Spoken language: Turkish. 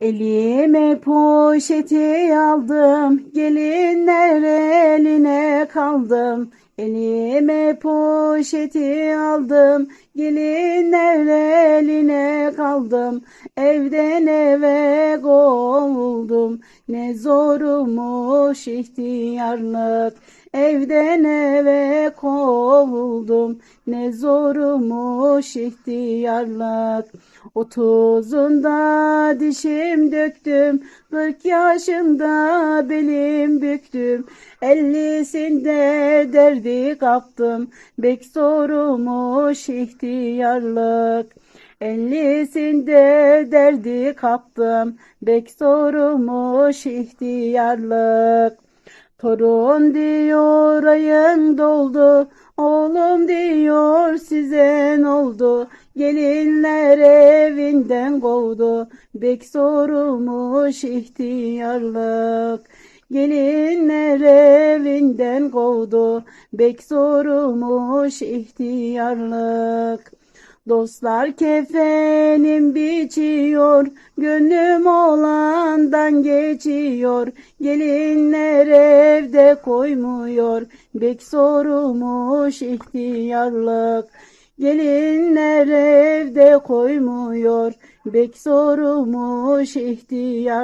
Elime poşeti aldım, gelinler eline kaldım. Elime poşeti aldım, gelinler eline kaldım. Evden eve kovuldum, ne zormuş ihtiyarlık. Evden eve kovuldum, ne zormuş ihtiyarlık. Otuzunda dişim döktüm, kırk yaşımda belim büktüm. Ellisinde derdi kaptım, bek zormuş ihtiyarlık. Ellisinde derdi kaptım, bek zormuş ihtiyarlık. Torun diyor ayın doldu, oğlum diyor size ne oldu? Gelinler evinden kovdu, bek sormuş ihtiyarlık. Gelinler evinden kovdu, bek sormuş ihtiyarlık. Dostlar kefenim biçiyor, gönlüm olandan geçiyor. Gelinler evde koymuyor, bek sormuş ihtiyarlık. Gelinler evde koymuyor, bek sormuş ihtiyarlık.